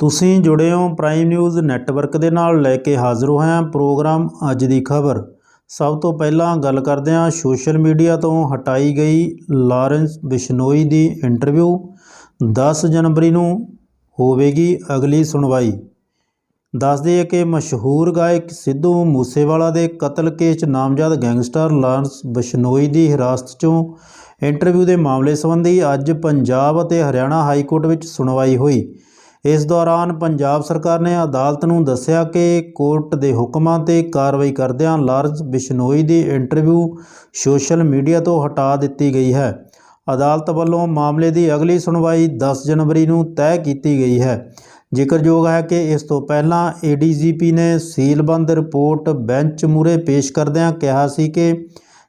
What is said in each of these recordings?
ਤੁਸੀਂ ਜੁੜੇ ਹੋ ਪ੍ਰਾਈਮ ਨਿਊਜ਼ ਨੈਟਵਰਕ ਦੇ ਨਾਲ ਲੈ ਕੇ ਹਾਜ਼ਰ ਹੋਇਆ ਪ੍ਰੋਗਰਾਮ ਅੱਜ ਦੀ ਖਬਰ। ਸਭ ਤੋਂ ਪਹਿਲਾਂ ਗੱਲ ਕਰਦੇ ਹਾਂ ਸੋਸ਼ਲ ਮੀਡੀਆ ਤੋਂ ਹਟਾਈ ਗਈ ਲਾਰੈਂਸ ਬਿਸ਼ਨੋਈ ਦੀ ਇੰਟਰਵਿਊ। 10 ਜਨਵਰੀ ਨੂੰ ਹੋਵੇਗੀ ਅਗਲੀ ਸੁਣਵਾਈ। ਦੱਸ ਦਈਏ ਕਿ ਮਸ਼ਹੂਰ ਗਾਇਕ ਸਿੱਧੂ ਮੂਸੇਵਾਲਾ ਦੇ ਕਤਲ ਕੇਸ 'ਚ ਨਾਮਜ਼ਦ ਗੈਂਗਸਟਰ ਲਾਰੈਂਸ ਬਿਸ਼ਨੋਈ ਦੀ ਹਿਰਾਸਤ 'ਚੋਂ ਇੰਟਰਵਿਊ ਦੇ ਮਾਮਲੇ ਸੰਬੰਧੀ ਅੱਜ ਪੰਜਾਬ ਅਤੇ ਹਰਿਆਣਾ ਹਾਈ ਕੋਰਟ ਵਿੱਚ ਸੁਣਵਾਈ ਹੋਈ। ਇਸ ਦੌਰਾਨ ਪੰਜਾਬ ਸਰਕਾਰ ਨੇ ਅਦਾਲਤ ਨੂੰ ਦੱਸਿਆ ਕਿ ਕੋਰਟ ਦੇ ਹੁਕਮਾਂ ਤੇ ਕਾਰਵਾਈ ਕਰਦਿਆਂ ਲਾਰਜ਼ ਬਿਸ਼ਨੋਈ ਦੀ ਇੰਟਰਵਿਊ ਸੋਸ਼ਲ ਮੀਡੀਆ ਤੋਂ ਹਟਾ ਦਿੱਤੀ ਗਈ ਹੈ। ਅਦਾਲਤ ਵੱਲੋਂ ਮਾਮਲੇ ਦੀ ਅਗਲੀ ਸੁਣਵਾਈ 10 ਜਨਵਰੀ ਨੂੰ ਤੈਅ ਕੀਤੀ ਗਈ ਹੈ। ਜ਼ਿਕਰਯੋਗ ਹੈ ਕਿ ਇਸ ਤੋਂ ਪਹਿਲਾਂ ਏਡੀਜੀਪੀ ਨੇ ਸੀਲਬੰਦ ਰਿਪੋਰਟ ਬੈਂਚ ਮੂਰੇ ਪੇਸ਼ ਕਰਦਿਆਂ ਕਿਹਾ ਸੀ ਕਿ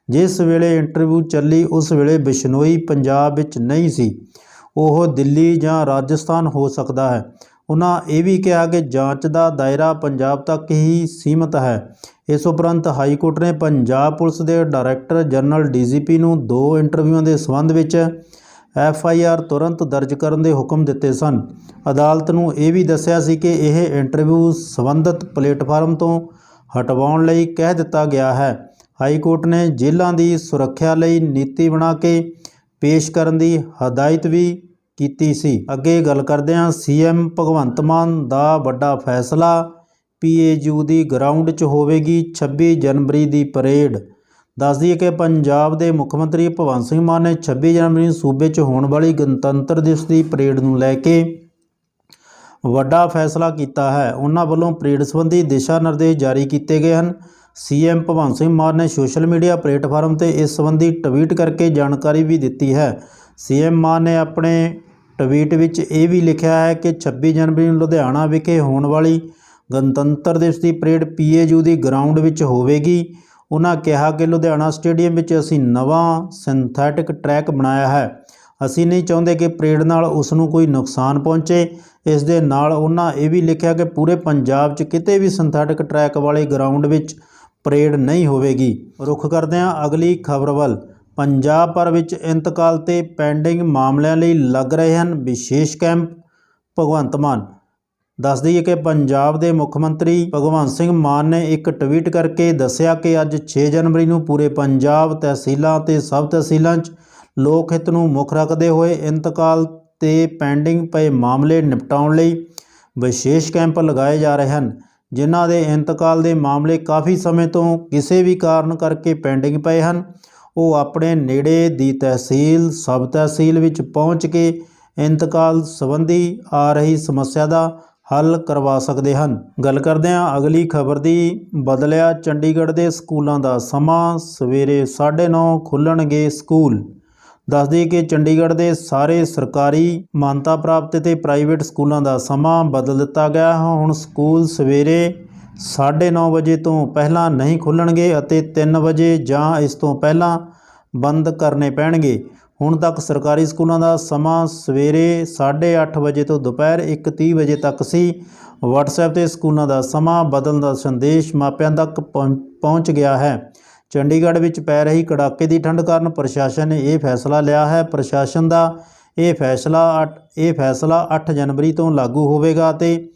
ਜਿਸ ਵੇਲੇ ਇੰਟਰਵਿਊ ਚੱਲੀ ਉਸ ਵੇਲੇ ਬਿਸ਼ਨੋਈ ਪੰਜਾਬ ਵਿੱਚ ਨਹੀਂ ਸੀ। ਉਹ ਦਿੱਲੀ ਜਾਂ ਰਾਜਸਥਾਨ ਹੋ ਸਕਦਾ ਹੈ। ਉਹਨਾਂ ਇਹ ਵੀ ਕਿਹਾ ਕਿ ਜਾਂਚ ਦਾ ਦਾਇਰਾ ਪੰਜਾਬ ਤੱਕ ਹੀ ਸੀਮਤ ਹੈ। ਇਸ ਉਪਰੰਤ ਹਾਈ ਕੋਰਟ ਨੇ ਪੰਜਾਬ ਪੁਲਿਸ ਦੇ ਡਾਇਰੈਕਟਰ ਜਨਰਲ ਡੀਜੀਪੀ ਨੂੰ ਦੋ ਇੰਟਰਵਿਊਆਂ ਦੇ ਸੰਬੰਧ ਵਿੱਚ ਐਫ ਆਈ ਆਰ ਤੁਰੰਤ ਦਰਜ ਕਰਨ ਦੇ ਹੁਕਮ ਦਿੱਤੇ ਸਨ। ਅਦਾਲਤ ਨੂੰ ਇਹ ਵੀ ਦੱਸਿਆ ਸੀ ਕਿ ਇਹ ਇੰਟਰਵਿਊ ਸੰਬੰਧਿਤ ਪਲੇਟਫਾਰਮ ਤੋਂ ਹਟਵਾਉਣ ਲਈ ਕਹਿ ਦਿੱਤਾ ਗਿਆ ਹੈ। ਹਾਈ ਕੋਰਟ ਨੇ ਜੇਲ੍ਹਾਂ ਦੀ ਸੁਰੱਖਿਆ ਲਈ ਨੀਤੀ ਬਣਾ ਕੇ ਪੇਸ਼ ਕਰਨ ਦੀ ਹਦਾਇਤ ਵੀ ਕੀਤੀ ਸੀ। ਅੱਗੇ ਗੱਲ ਕਰਦੇ ਹਾਂ। ਸੀਐਮ ਭਗਵੰਤ ਮਾਨ ਦਾ ਵੱਡਾ ਫੈਸਲਾ ਪੀਏਯੂ ਦੀ ਗਰਾਊਂਡ 'ਚ ਹੋਵੇਗੀ 26 ਜਨਵਰੀ ਦੀ ਪਰੇਡ ਦੱਸ ਦਈਏ ਕਿ ਪੰਜਾਬ ਦੇ ਮੁੱਖ ਮੰਤਰੀ ਭਗਵੰਤ ਸਿੰਘ ਮਾਨ ਨੇ 26 ਜਨਵਰੀ ਨੂੰ ਸੂਬੇ 'ਚ ਹੋਣ ਵਾਲੀ ਗਣਤੰਤਰ ਦਿਵਸ ਦੀ ਪਰੇਡ ਨੂੰ ਲੈ ਕੇ ਵੱਡਾ ਫੈਸਲਾ ਕੀਤਾ ਹੈ। ਉਹਨਾਂ ਵੱਲੋਂ ਪਰੇਡ ਸੰਬੰਧੀ ਦਿਸ਼ਾ ਨਿਰਦੇਸ਼ ਜਾਰੀ ਕੀਤੇ ਗਏ ਹਨ। ਸੀਐਮ ਭਗਵੰਤ ਸਿੰਘ ਮਾਨ ਨੇ ਸੋਸ਼ਲ ਮੀਡੀਆ ਪਲੇਟਫਾਰਮ ਤੇ ਇਸ ਸੰਬੰਧੀ ਟਵੀਟ ਕਰਕੇ ਜਾਣਕਾਰੀ ਵੀ ਦਿੱਤੀ ਹੈ। ਸੀਐਮ ਮਾਨ ਨੇ ਆਪਣੇ ਟਵੀਟ ਵਿੱਚ ਇਹ ਵੀ ਲਿਖਿਆ ਹੈ ਕਿ 26 ਜਨਵਰੀ ਨੂੰ ਲੁਧਿਆਣਾ ਵਿਖੇ ਹੋਣ ਵਾਲੀ ਗਣਤੰਤਰ ਦਿਵਸ ਦੀ ਪਰੇਡ ਪੀਏਯੂ ਦੀ ਗਰਾਊਂਡ ਵਿੱਚ ਹੋਵੇਗੀ। ਉਹਨਾਂ ਕਿਹਾ ਕਿ ਲੁਧਿਆਣਾ ਸਟੇਡੀਅਮ ਵਿੱਚ ਅਸੀਂ ਨਵਾਂ ਸਿੰਥੈਟਿਕ ਟਰੈਕ ਬਣਾਇਆ ਹੈ। ਅਸੀਂ ਨਹੀਂ ਚਾਹੁੰਦੇ ਕਿ ਪਰੇਡ ਨਾਲ ਉਸ ਨੂੰ ਕੋਈ ਨੁਕਸਾਨ ਪਹੁੰਚੇ। ਇਸ ਦੇ ਨਾਲ ਉਹਨਾਂ ਇਹ ਵੀ ਲਿਖਿਆ ਕਿ ਪੂਰੇ ਪੰਜਾਬ 'ਚ ਕਿਤੇ ਵੀ ਸਿੰਥੈਟਿਕ ਟਰੈਕ ਵਾਲੇ ਗਰਾਊਂਡ ਵਿੱਚ ਪਰੇਡ ਨਹੀਂ ਹੋਵੇਗੀ। ਰੁਖ ਕਰਦੇ ਹਾਂ ਅਗਲੀ ਖਬਰ ਵੱਲ ਪੰਜਾਬ ਭਰ ਵਿੱਚ ਇੰਤਕਾਲ ਤੇ ਪੈਂਡਿੰਗ ਮਾਮਲਿਆਂ ਲਈ ਲੱਗ ਰਹੇ ਹਨ ਵਿਸ਼ੇਸ਼ ਕੈਂਪ। ਭਗਵੰਤ ਮਾਨ ਦੱਸ ਦਈਏ ਕਿ ਪੰਜਾਬ ਦੇ ਮੁੱਖ ਮੰਤਰੀ ਭਗਵੰਤ ਸਿੰਘ ਮਾਨ ਨੇ ਇੱਕ ਟਵੀਟ ਕਰਕੇ ਦੱਸਿਆ ਕਿ ਅੱਜ 6 ਜਨਵਰੀ ਨੂੰ ਪੂਰੇ ਪੰਜਾਬ ਤਹਿਸੀਲਾਂ ਤੇ ਸਬ ਤਹਿਸੀਲਾਂ 'ਚ ਲੋਕ ਹਿੱਤ ਨੂੰ ਮੁੱਖ ਰੱਖਦੇ ਹੋਏ ਇੰਤਕਾਲ ਤੇ ਪੈਂਡਿੰਗ ਪਏ ਮਾਮਲੇ ਨਿਪਟਾਉਣ ਲਈ ਵਿਸ਼ੇਸ਼ ਕੈਂਪ ਲਗਾਏ ਜਾ ਰਹੇ ਹਨ, ਜਿਨ੍ਹਾਂ ਦੇ ਇੰਤਕਾਲ ਦੇ ਮਾਮਲੇ ਕਾਫੀ ਸਮੇਂ ਤੋਂ ਕਿਸੇ ਵੀ ਕਾਰਨ ਕਰਕੇ ਪੈਂਡਿੰਗ ਪਏ ਹਨ। ਉਹ ਆਪਣੇ ਨੇੜੇ ਦੀ ਤਹਿਸੀਲ, ਸਬ ਤਹਿਸੀਲ ਵਿੱਚ ਪਹੁੰਚ ਕੇ ਇੰਤਕਾਲ ਸੰਬੰਧੀ ਆ ਰਹੀ ਸਮੱਸਿਆ ਦਾ ਹੱਲ ਕਰਵਾ ਸਕਦੇ ਹਨ। ਗੱਲ ਕਰਦੇ ਹਾਂ ਅਗਲੀ ਖਬਰ ਦੀ। ਬਦਲਿਆ ਚੰਡੀਗੜ੍ਹ ਦੇ ਸਕੂਲਾਂ ਦਾ ਸਮਾਂ ਸਵੇਰੇ 9:30 ਖੁੱਲਣਗੇ ਸਕੂਲ। ਦੱਸ ਕਿ ਚੰਡੀਗੜ੍ਹ ਦੇ ਸਾਰੇ ਸਰਕਾਰੀ ਮਾਨਤਾ ਪ੍ਰਾਪਤ ਤੇ ਪ੍ਰਾਈਵੇਟ ਸਕੂਲਾਂ ਦਾ ਸਮਾਂ ਬਦਲ ਦਿੱਤਾ ਗਿਆ। ਹੁਣ ਸਕੂਲ ਸਵੇਰੇ 9:30 ਵਜੇ ਤੋਂ ਪਹਿਲਾਂ ਨਹੀਂ ਖੁੱਲਣਗੇ ਅਤੇ 3 ਵਜੇ ਜਾਂ ਇਸ ਤੋਂ ਪਹਿਲਾਂ ਬੰਦ ਕਰਨੇ ਪੈਣਗੇ। ਹੁਣ ਤੱਕ ਸਰਕਾਰੀ ਸਕੂਲਾਂ ਦਾ ਸਮਾਂ ਸਵੇਰੇ 8:30 ਵਜੇ ਤੋਂ ਦੁਪਹਿਰ 1:30 ਵਜੇ ਤੱਕ ਸੀ। WhatsApp ਤੇ ਸਕੂਲਾਂ ਦਾ ਸਮਾਂ ਬਦਲਣ ਦਾ ਸੰਦੇਸ਼ ਮਾਪਿਆਂ ਤੱਕ ਪਹੁੰ- ਪਹੁੰਚ ਗਿਆ ਹੈ। ਚੰਡੀਗੜ੍ਹ ਵਿੱਚ ਪੈ ਰਹੀ ਕੜਾਕੇ ਦੀ ਠੰਡ ਕਾਰਨ ਪ੍ਰਸ਼ਾਸਨ ਨੇ ਇਹ ਫੈਸਲਾ ਲਿਆ ਹੈ। ਪ੍ਰਸ਼ਾਸਨ ਦਾ ਇਹ ਫੈਸਲਾ ਅੱਠ- ਇਹ ਫੈਸਲਾ 8 ਜਨਵਰੀ ਤੋਂ ਲਾਗੂ ਹੋਵੇਗਾ ਅਤੇ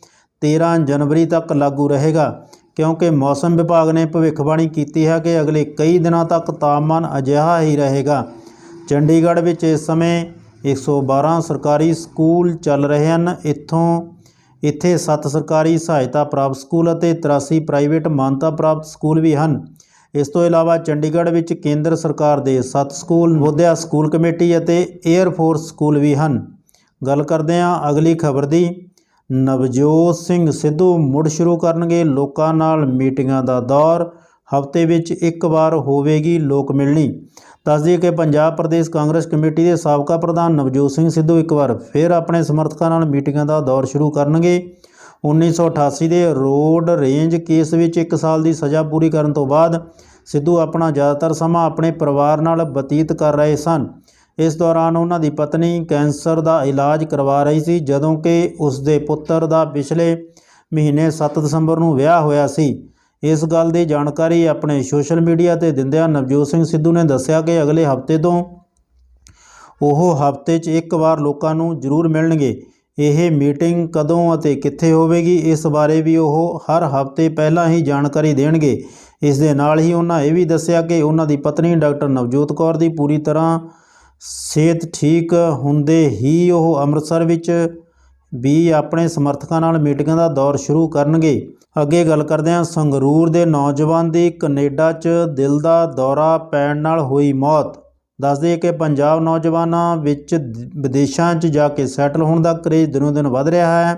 13 ਜਨਵਰੀ ਤੱਕ ਲਾਗੂ ਰਹੇਗਾ, ਕਿਉਂਕਿ ਮੌਸਮ ਵਿਭਾਗ ਨੇ ਭਵਿੱਖਬਾਣੀ ਕੀਤੀ ਹੈ ਕਿ ਅਗਲੇ ਕਈ ਦਿਨਾਂ ਤੱਕ ਤਾਪਮਾਨ ਅਜਿਹਾ ਹੀ ਰਹੇਗਾ। ਚੰਡੀਗੜ੍ਹ ਵਿੱਚ ਇਸ ਸਮੇਂ 112 ਸਰਕਾਰੀ ਸਕੂਲ ਚੱਲ ਰਹੇ ਹਨ। ਇੱਥੋਂ, ਇੱਥੇ 7 ਸਰਕਾਰੀ ਸਹਾਇਤਾ ਪ੍ਰਾਪਤ ਸਕੂਲ ਅਤੇ 83 ਪ੍ਰਾਈਵੇਟ ਮਾਨਤਾ ਪ੍ਰਾਪਤ ਸਕੂਲ ਵੀ ਹਨ। ਇਸ ਤੋਂ ਇਲਾਵਾ ਚੰਡੀਗੜ੍ਹ ਵਿੱਚ ਕੇਂਦਰ ਸਰਕਾਰ ਦੇ 7 ਸਕੂਲ, ਮੋਧਿਆ ਸਕੂਲ ਕਮੇਟੀ ਅਤੇ 에ਅਰ ਫੋਰਸ ਸਕੂਲ ਵੀ ਹਨ। ਗੱਲ ਕਰਦੇ ਹਾਂ ਅਗਲੀ ਖਬਰ ਦੀ। ਨਵਜੋਤ ਸਿੰਘ ਸਿੱਧੂ ਮੁੜ ਸ਼ੁਰੂ ਕਰਨਗੇ ਲੋਕਾਂ ਨਾਲ ਮੀਟਿੰਗਾਂ ਦਾ ਦੌਰ। ਹਫ਼ਤੇ ਵਿੱਚ ਇੱਕ ਵਾਰ ਹੋਵੇਗੀ ਲੋਕ ਮਿਲਣੀ। ਦੱਸ ਦਈਏ ਕਿ ਪੰਜਾਬ ਪ੍ਰਦੇਸ਼ ਕਾਂਗਰਸ ਕਮੇਟੀ ਦੇ ਸਾਬਕਾ ਪ੍ਰਧਾਨ ਨਵਜੋਤ ਸਿੰਘ ਸਿੱਧੂ ਇੱਕ ਵਾਰ ਫਿਰ ਆਪਣੇ ਸਮਰਥਕਾਂ ਨਾਲ ਮੀਟਿੰਗਾਂ ਦਾ ਦੌਰ ਸ਼ੁਰੂ ਕਰਨਗੇ। 1988 ਦੇ ਰੋਡ ਰੇਂਜ ਕੇਸ ਵਿੱਚ 1 ਸਾਲ ਦੀ ਸਜ਼ਾ ਪੂਰੀ ਕਰਨ ਤੋਂ ਬਾਅਦ ਸਿੱਧੂ ਆਪਣਾ ਜ਼ਿਆਦਾਤਰ ਸਮਾਂ ਆਪਣੇ ਪਰਿਵਾਰ ਨਾਲ ਬਤੀਤ ਕਰ ਰਹੇ ਸਨ। ਇਸ ਦੌਰਾਨ ਉਹਨਾਂ ਦੀ ਪਤਨੀ ਕੈਂਸਰ ਦਾ ਇਲਾਜ ਕਰਵਾ ਰਹੀ ਸੀ, ਜਦੋਂ ਕਿ ਉਸ ਦੇ ਪੁੱਤਰ ਦਾ ਪਿਛਲੇ ਮਹੀਨੇ 7 ਦਸੰਬਰ ਨੂੰ ਵਿਆਹ ਹੋਇਆ ਸੀ। ਇਸ ਗੱਲ ਦੀ ਜਾਣਕਾਰੀ ਆਪਣੇ ਸੋਸ਼ਲ ਮੀਡੀਆ ਤੇ ਦਿੰਦਿਆਂ ਨਵਜੋਤ ਸਿੰਘ ਸਿੱਧੂ ਨੇ ਦੱਸਿਆ ਕਿ ਅਗਲੇ ਹਫ਼ਤੇ ਤੋਂ ਉਹ ਹਫ਼ਤੇ 'ਚ ਇੱਕ ਵਾਰ ਲੋਕਾਂ ਨੂੰ ਜ਼ਰੂਰ ਮਿਲਣਗੇ। ਇਹ ਮੀਟਿੰਗ ਕਦੋਂ ਅਤੇ ਕਿੱਥੇ ਹੋਵੇਗੀ, ਇਸ ਬਾਰੇ ਵੀ ਉਹ ਹਰ ਹਫ਼ਤੇ ਪਹਿਲਾਂ ਹੀ ਜਾਣਕਾਰੀ ਦੇਣਗੇ। ਇਸ ਦੇ ਨਾਲ ਹੀ ਉਹਨਾਂ ਇਹ ਵੀ ਦੱਸਿਆ ਕਿ ਉਹਨਾਂ ਦੀ ਪਤਨੀ ਡਾਕਟਰ ਨਵਜੋਤ ਕੌਰ ਦੀ ਪੂਰੀ ਤਰ੍ਹਾਂ ਸਿਹਤ ਠੀਕ ਹੁੰਦੇ ਹੀ ਉਹ ਅੰਮ੍ਰਿਤਸਰ ਵਿੱਚ ਵੀ ਆਪਣੇ ਸਮਰਥਕਾਂ ਨਾਲ ਮੀਟਿੰਗਾਂ ਦਾ ਦੌਰ ਸ਼ੁਰੂ ਕਰਨਗੇ। ਅੱਗੇ ਗੱਲ ਕਰਦੇ ਹਾਂ, ਸੰਗਰੂਰ ਦੇ ਨੌਜਵਾਨ ਦੀ ਕੈਨੇਡਾ 'ਚ ਦਿਲ ਦਾ ਦੌਰਾ ਪੈਣ ਨਾਲ ਹੋਈ ਮੌਤ। ਦੱਸਦੇ ਕਿ ਪੰਜਾਬ ਨੌਜਵਾਨਾਂ ਵਿੱਚ ਵਿਦੇਸ਼ਾਂ 'ਚ ਜਾ ਕੇ ਸੈਟਲ ਹੋਣ ਦਾ ਕਰੇਜ਼ ਦਿਨੋਂ ਦਿਨ ਵਧ ਰਿਹਾ ਹੈ।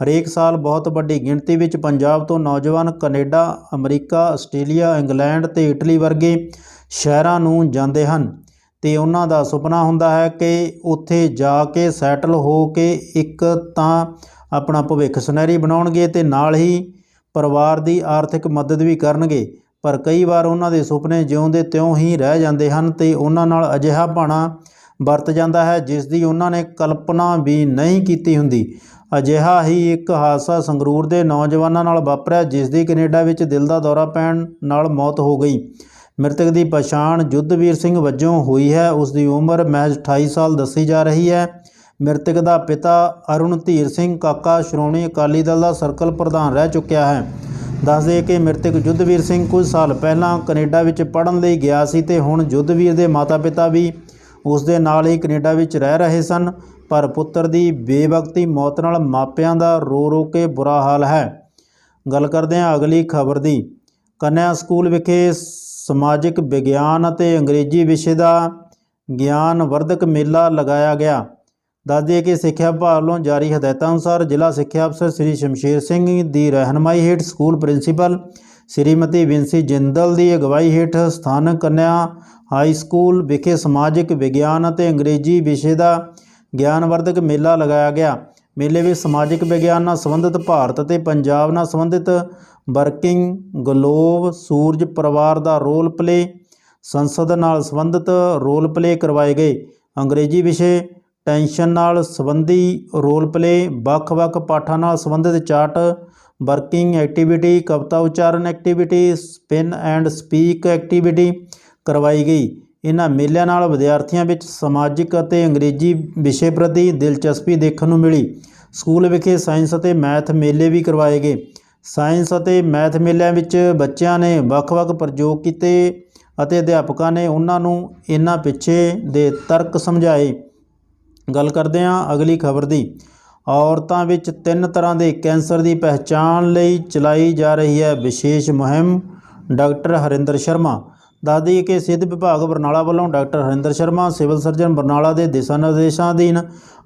ਹਰੇਕ ਸਾਲ ਬਹੁਤ ਵੱਡੀ ਗਿਣਤੀ ਵਿੱਚ ਪੰਜਾਬ ਤੋਂ ਨੌਜਵਾਨ ਕੈਨੇਡਾ, ਅਮਰੀਕਾ, ਆਸਟ੍ਰੇਲੀਆ, ਇੰਗਲੈਂਡ ਤੇ ਇਟਲੀ ਵਰਗੇ ਸ਼ਹਿਰਾਂ ਨੂੰ ਜਾਂਦੇ ਹਨ। ਤੇ ਉਹਨਾਂ ਦਾ ਸੁਪਨਾ ਹੁੰਦਾ ਹੈ ਕਿ ਉੱਥੇ ਜਾ ਕੇ ਸੈਟਲ ਹੋ ਕੇ ਇੱਕ ਤਾਂ ਆਪਣਾ ਭਵਿੱਖ ਸੁਨਹਿਰੀ ਬਣਾਉਣਗੇ ਤੇ ਨਾਲ ਹੀ ਪਰਿਵਾਰ ਦੀ ਆਰਥਿਕ ਮਦਦ ਵੀ ਕਰਨਗੇ। ਪਰ ਕਈ ਵਾਰ ਉਹਨਾਂ ਦੇ ਸੁਪਨੇ ਜਿਉਂਦੇ ਤਿਉਂ ਹੀ ਰਹਿ ਜਾਂਦੇ ਹਨ ਤੇ ਉਹਨਾਂ ਨਾਲ ਅਜਿਹਾ ਭਾਣਾ ਵਰਤ ਜਾਂਦਾ ਹੈ ਜਿਸ ਦੀ ਉਹਨਾਂ ਨੇ ਕਲਪਨਾ ਵੀ ਨਹੀਂ ਕੀਤੀ ਹੁੰਦੀ। ਅਜਿਹਾ ਹੀ ਇੱਕ ਹਾਦਸਾ ਸੰਗਰੂਰ ਦੇ ਨੌਜਵਾਨਾਂ ਨਾਲ ਵਾਪਰਿਆ ਜਿਸ ਦੀ ਕੈਨੇਡਾ ਵਿੱਚ ਦਿਲ ਦਾ ਦੌਰਾ ਪੈਣ ਨਾਲ ਮੌਤ ਹੋ ਗਈ। ਮ੍ਰਿਤਕ ਦੀ ਪਛਾਣ ਜੁੱਧਵੀਰ ਸਿੰਘ ਵਜੋਂ ਹੋਈ ਹੈ। ਉਸ ਦੀ ਉਮਰ ਮਹਿਜ਼ 28 ਸਾਲ ਦੱਸੀ ਜਾ ਰਹੀ ਹੈ। ਮ੍ਰਿਤਕ ਦਾ ਪਿਤਾ ਅਰੁਣ ਧੀਰ ਸਿੰਘ ਕਾਕਾ ਸ਼੍ਰੋਮਣੀ ਅਕਾਲੀ ਦਲ ਦਾ ਸਰਕਲ ਪ੍ਰਧਾਨ ਰਹਿ ਚੁੱਕਿਆ ਹੈ। ਦੱਸਦੇ ਕਿ ਮ੍ਰਿਤਕ ਜੁੱਧਵੀਰ ਸਿੰਘ ਕੁਝ ਸਾਲ ਪਹਿਲਾਂ ਕੈਨੇਡਾ ਵਿੱਚ ਪੜ੍ਹਨ ਲਈ ਗਿਆ ਸੀ ਤੇ ਹੁਣ ਜੁੱਧਵੀਰ ਦੇ ਮਾਤਾ-ਪਿਤਾ ਵੀ ਉਸ ਦੇ ਨਾਲ ਹੀ ਕੈਨੇਡਾ ਵਿੱਚ ਰਹਿ ਰਹੇ ਸਨ। ਪਰ ਪੁੱਤਰ ਦੀ ਬੇਵਕਤੀ ਮੌਤ ਨਾਲ ਮਾਪਿਆਂ ਦਾ ਰੋ ਰੋ ਕੇ ਬੁਰਾ ਹਾਲ ਹੈ। ਗੱਲ ਕਰਦੇ ਹਾਂ ਅਗਲੀ ਖਬਰ ਦੀ। ਕੰਨਿਆ ਸਕੂਲ ਵਿਖੇ ਸਮਾਜਿਕ ਵਿਗਿਆਨ ਅਤੇ ਅੰਗਰੇਜ਼ੀ ਵਿਸ਼ੇ ਦਾ ਗਿਆਨ ਵਰਧਕ ਮੇਲਾ ਲਗਾਇਆ ਗਿਆ। ਦੱਸ ਦਈਏ ਕਿ ਸਿੱਖਿਆ ਵਿਭਾਗ ਵੱਲੋਂ ਜਾਰੀ ਹਦਾਇਤਾਂ ਅਨੁਸਾਰ ਜ਼ਿਲ੍ਹਾ ਸਿੱਖਿਆ ਅਫਸਰ ਸ੍ਰੀ ਸ਼ਮਸ਼ੇਰ ਸਿੰਘ ਦੀ ਰਹਿਨਮਾਈ ਹੇਠ ਸਕੂਲ ਪ੍ਰਿੰਸੀਪਲ ਸ੍ਰੀਮਤੀ ਵਿੰਸੀ ਜਿੰਦਲ ਦੀ ਅਗਵਾਈ ਹੇਠ ਸਥਾਨਕ ਕੰਨਿਆ ਹਾਈ ਸਕੂਲ ਵਿਖੇ ਸਮਾਜਿਕ ਵਿਗਿਆਨ ਅਤੇ ਅੰਗਰੇਜ਼ੀ ਵਿਸ਼ੇ ਦਾ ਗਿਆਨਵਰਧਕ ਮੇਲਾ ਲਗਾਇਆ ਗਿਆ। ਮੇਲੇ ਵਿੱਚ ਸਮਾਜਿਕ ਵਿਗਿਆਨ ਨਾਲ ਸੰਬੰਧਿਤ ਭਾਰਤ ਅਤੇ ਪੰਜਾਬ ਨਾਲ ਸੰਬੰਧਿਤ ਵਰਕਿੰਗ, ਗਲੋਬ, ਸੂਰਜ ਪਰਿਵਾਰ ਦਾ ਰੋਲ ਪਲੇ, ਸੰਸਦ ਨਾਲ ਸੰਬੰਧਿਤ ਰੋਲ ਪਲੇ ਕਰਵਾਏ ਗਏ। ਅੰਗਰੇਜ਼ੀ ਵਿਸ਼ੇ ਟੈਂਸ਼ਨ ਨਾਲ ਸੰਬੰਧੀ ਰੋਲ ਪਲੇ, ਵੱਖ-ਵੱਖ ਪਾਠਾਂ ਨਾਲ ਸੰਬੰਧਿਤ ਚਾਰਟ, ਵਰਕਿੰਗ ਐਕਟੀਵਿਟੀ, ਕਵਿਤਾ ਉਚਾਰਨ activity, spin and speak activity ਕਰਵਾਈ ਗਈ। ਇਹਨਾਂ ਮੇਲਿਆਂ ਨਾਲ ਵਿਦਿਆਰਥੀਆਂ ਵਿੱਚ ਸਮਾਜਿਕ ਅਤੇ ਅੰਗਰੇਜ਼ੀ ਵਿਸ਼ੇ ਪ੍ਰਤੀ ਦਿਲਚਸਪੀ ਦੇਖਣ ਨੂੰ ਮਿਲੀ। ਸਕੂਲ ਵਿਖੇ ਸਾਇੰਸ ਅਤੇ ਮੈਥ ਮੇਲੇ ਵੀ ਕਰਵਾਏ ਗਏ। ਸਾਇੰਸ ਅਤੇ ਮੈਥ ਮੇਲਿਆਂ ਵਿੱਚ ਬੱਚਿਆਂ ਨੇ ਵੱਖ-ਵੱਖ ਪ੍ਰਯੋਗ ਕੀਤੇ ਅਤੇ ਅਧਿਆਪਕਾਂ ਨੇ ਉਹਨਾਂ ਨੂੰ ਇਹਨਾਂ ਪਿੱਛੇ ਦੇ ਤਰਕ ਸਮਝਾਏ। ਗੱਲ ਕਰਦੇ ਹਾਂ ਅਗਲੀ ਖਬਰ ਦੀ। ਔਰਤਾਂ ਵਿੱਚ ਤਿੰਨ ਤਰ੍ਹਾਂ ਦੇ ਕੈਂਸਰ ਦੀ ਪਹਿਚਾਣ ਲਈ ਚਲਾਈ ਜਾ ਰਹੀ ਹੈ। ਵਿਸ਼ੇਸ਼ ਮੁਹਿੰਮ, ਡਾਕਟਰ ਹਰਿੰਦਰ ਸ਼ਰਮਾ। ਦੱਸ ਦਈਏ ਕਿ ਸਿਹਤ ਵਿਭਾਗ ਬਰਨਾਲਾ ਵੱਲੋਂ doctor Harinder Sharma, civil surgeon Barnala ਦੇ ਦਿਸ਼ਾ ਨਿਰਦੇਸ਼ਾਂ ਅਧੀਨ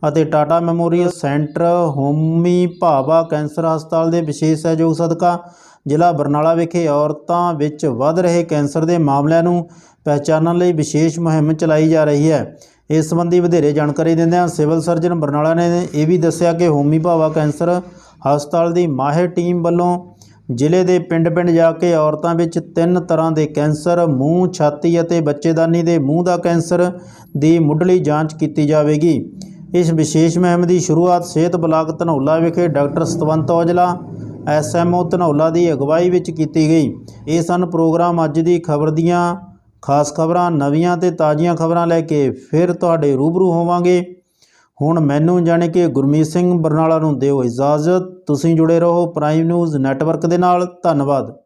ਅਤੇ Tata memorial centre, Homi Bhabha cancer ਹਸਪਤਾਲ ਦੇ ਵਿਸ਼ੇਸ਼ ਸਹਿਯੋਗ ਸਦਕਾ ਜ਼ਿਲ੍ਹਾ ਬਰਨਾਲਾ ਵਿਖੇ ਔਰਤਾਂ ਵਿੱਚ ਵੱਧ ਰਹੇ ਕੈਂਸਰ ਦੇ ਮਾਮਲਿਆਂ ਨੂੰ ਪਹਿਚਾਨਣ ਲਈ ਵਿਸ਼ੇਸ਼ ਮੁਹਿੰਮ ਚਲਾਈ ਜਾ ਰਹੀ ਹੈ। ਇਸ ਸੰਬੰਧੀ ਵਧੇਰੇ ਜਾਣਕਾਰੀ ਦਿੰਦਿਆਂ ਸਿਵਲ ਸਰਜਨ ਬਰਨਾਲਾ ਨੇ ਇਹ ਵੀ ਦੱਸਿਆ ਕਿ ਹੋਮੀ ਭਾਵਾ ਕੈਂਸਰ ਹਸਪਤਾਲ ਦੀ ਮਾਹਿਰ ਟੀਮ ਵੱਲੋਂ ਜ਼ਿਲ੍ਹੇ ਦੇ ਪਿੰਡ-ਪਿੰਡ ਜਾ ਕੇ ਔਰਤਾਂ ਵਿੱਚ ਤਿੰਨ ਤਰ੍ਹਾਂ ਦੇ ਕੈਂਸਰ, ਮੂੰਹ, ਛਾਤੀ ਅਤੇ ਬੱਚੇਦਾਨੀ ਦੇ ਮੂੰਹ ਦਾ ਕੈਂਸਰ ਦੀ ਮੁੱਢਲੀ ਜਾਂਚ ਕੀਤੀ ਜਾਵੇਗੀ। ਇਸ ਵਿਸ਼ੇਸ਼ ਮੁਹਿੰਮ ਦੀ ਸ਼ੁਰੂਆਤ ਸਿਹਤ ਬਲਾਕ ਧਨੌਲਾ ਵਿਖੇ ਡਾਕਟਰ ਸਤਵੰਤ ਔਜਲਾ ਐਸਐਮਓ ਧਨੌਲਾ ਦੀ ਅਗਵਾਈ ਵਿੱਚ ਕੀਤੀ ਗਈ। ਇਹ ਸਨ ਪ੍ਰੋਗਰਾਮ ਅੱਜ ਦੀ ਖਬਰ ਦੀਆਂ ਖਾਸ ਖਬਰਾਂ, ਨਵੀਆਂ ਤੇ ਤਾਜ਼ੀਆਂ ਖਬਰਾਂ ਲੈ ਕੇ ਫਿਰ ਤੁਹਾਡੇ ਰੂਬਰੂ ਹੋਵਾਂਗੇ। ਹੁਣ ਮੈਨੂੰ ਜਾਣੇ ਕਿ ਗੁਰਮੀਤ ਸਿੰਘ ਬਰਨਾਲਾ ਨੂੰ ਦਿਓ ਇਜਾਜ਼ਤ। ਤੁਸੀਂ ਜੁੜੇ ਰਹੋ ਪ੍ਰਾਈਮ ਨਿਊਜ਼ ਨੈਟਵਰਕ ਦੇ ਨਾਲ। ਧੰਨਵਾਦ।